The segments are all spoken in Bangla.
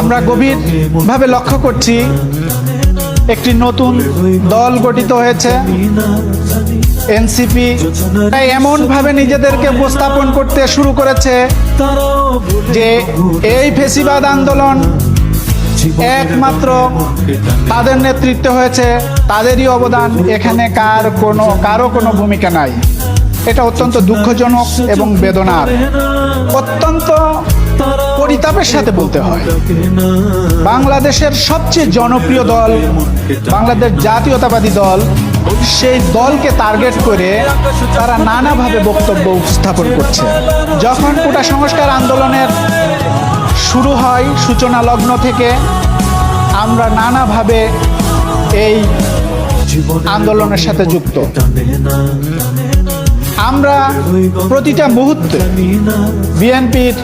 আমরা গভীরভাবে লক্ষ্য করছি একটি নতুন দল গঠিত হয়েছে, এনসিপি। এমনভাবে নিজেদেরকে উপস্থাপন করতে শুরু করেছে যে এই ফেসিবাদ আন্দোলন একমাত্র তাদের নেতৃত্বে হয়েছে, তাদেরই অবদান এখানে কার কোনো, কারও কোনো ভূমিকা নাই। এটা অত্যন্ত দুঃখজনক এবং বেদনার। অত্যন্ত পরিতাপের সাথে বলতে হয়। বাংলাদেশের সবচেয়ে জনপ্রিয় দল, বাংলাদেশ জাতীয়তাবাদী দল, সেই দলকে টার্গেট করে তারা নানাভাবে বক্তব্য উপস্থাপন করছে। যখন কোটা সংস্কার আন্দোলনের শুরু হয়, সূচনা লগ্ন থেকে, আমরা নানাভাবে এই আন্দোলনের সাথে যুক্ত। আমরা প্রতিটা মুহূর্তে বিএনপির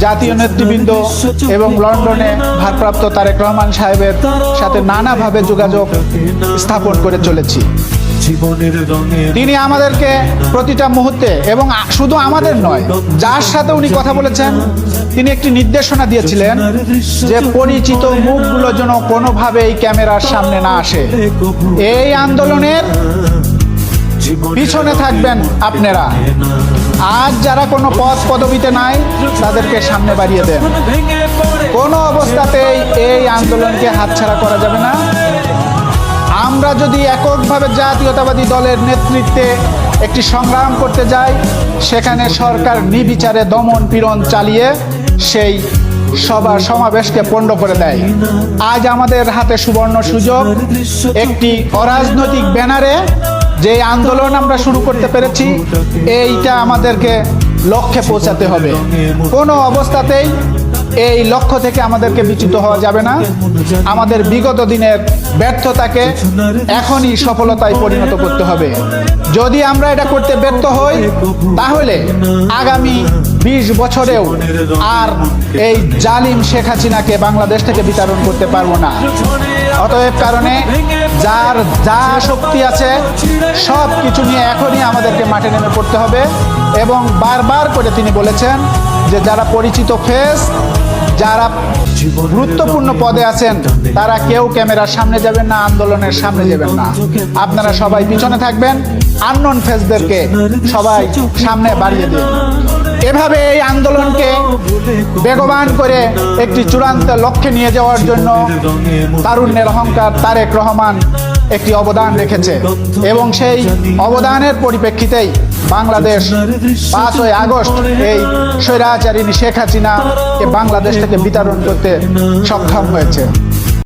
জাতীয় নেতৃবৃন্দ এবং লন্ডনে ভারপ্রাপ্ত তারেক রহমান সাহেবের সাথে নানাভাবে যোগাযোগ স্থাপন করে চলেছি। তিনি আমাদেরকে প্রতিটা মুহূর্তে এবং শুধু আমাদের নয় যার সাথে উনি কথা বলেছেন তিনি একটি নির্দেশনা দিয়েছিলেন যে পরিচিত মুখগুলো যেন কোনোভাবেই ক্যামেরার সামনে না আসে। এই আন্দোলনের পিছনে থাকবেন আপনারা। আজ যারা কোনো পদ পদবিতে নাই, তাদেরকে সামনে বাড়িয়ে দেন। কোনো অবস্থাতেই এই আন্দোলনকে হাতছাড়া করা যাবে না। আমরা যদি এককভাবে জাতীয়তাবাদী দলের নেতৃত্বে একটি সংগ্রাম করতে যাই, সেখানে সরকার নির্বিচারে দমন পীড়ন চালিয়ে সেই সভা সমাবেশকে পণ্ড করে দেয়। আজ আমাদের হাতে সুবর্ণ সুযোগ, একটি অরাজনৈতিক ব্যানারে যে আন্দোলন আমরা শুরু করতে পেরেছি, এইটা আমাদেরকে লক্ষ্যে পৌঁছাতে হবে। কোনো অবস্থাতেই এই লক্ষ্য থেকে আমাদেরকে বিচ্যুত হওয়া যাবে না। আমাদের বিগত দিনের ব্যর্থতাকে এখনই সফলতায় পরিণত করতে হবে। যদি আমরা এটা করতে ব্যর্থ হই, তাহলে আগামী বিশ বছরেও আর এই জালিম শেখ হাসিনাকে বাংলাদেশ থেকে বিতরণ করতে পারব না। অতএব কারণে যার যা শক্তি আছে সব কিছু নিয়ে এখনই আমাদেরকে মাঠে নেমে পড়তে হবে। এবং বারবার করে তিনি বলেছেন যে, যারা পরিচিত ফেস যারা গুরুত্বপূর্ণ পদে আছেন, তারা কেউ ক্যামেরার সামনে যাবেন না, আন্দোলনের সামনে যাবেন না। আপনারা সবাই পিছনে থাকবেন, আননোন ফেসদেরকে সবাই সামনে বাড়িয়ে দিন। এভাবে এই আন্দোলনকে বেগবান করে একটি চূড়ান্ত লক্ষ্যে নিয়ে যাওয়ার জন্য তারুণ্যের অহংকার তারেক রহমান একটি অবদান রেখেছে এবং সেই অবদানের পরিপ্রেক্ষিতেই বাংলাদেশ পাঁচই আগস্ট এই স্বৈরাচারিণী শেখ হাসিনাকে বাংলাদেশ থেকে বিতরণ করতে সক্ষম হয়েছে।